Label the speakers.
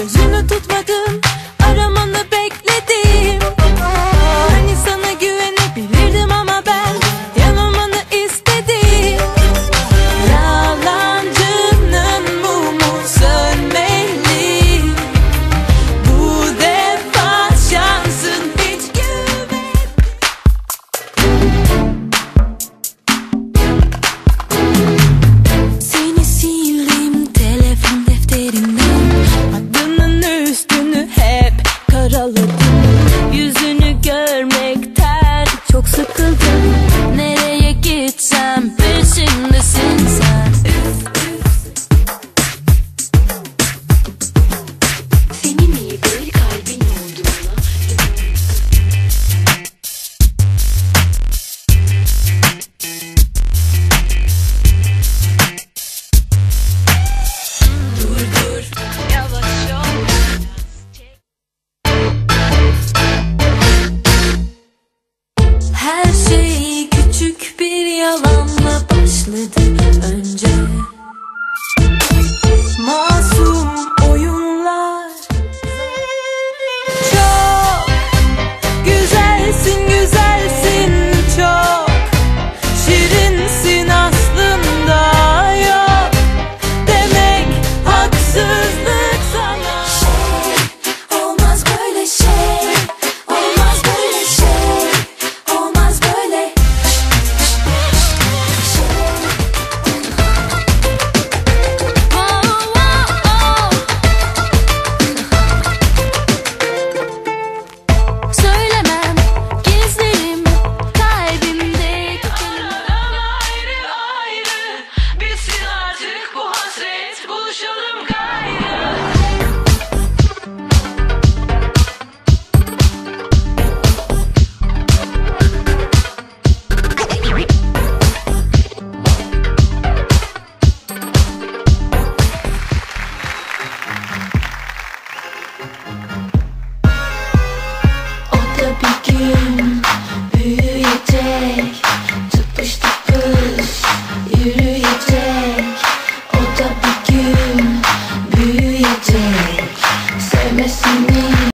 Speaker 1: Sözümü tutmadım. Yüzünü görmekten çok sıkıldım. you.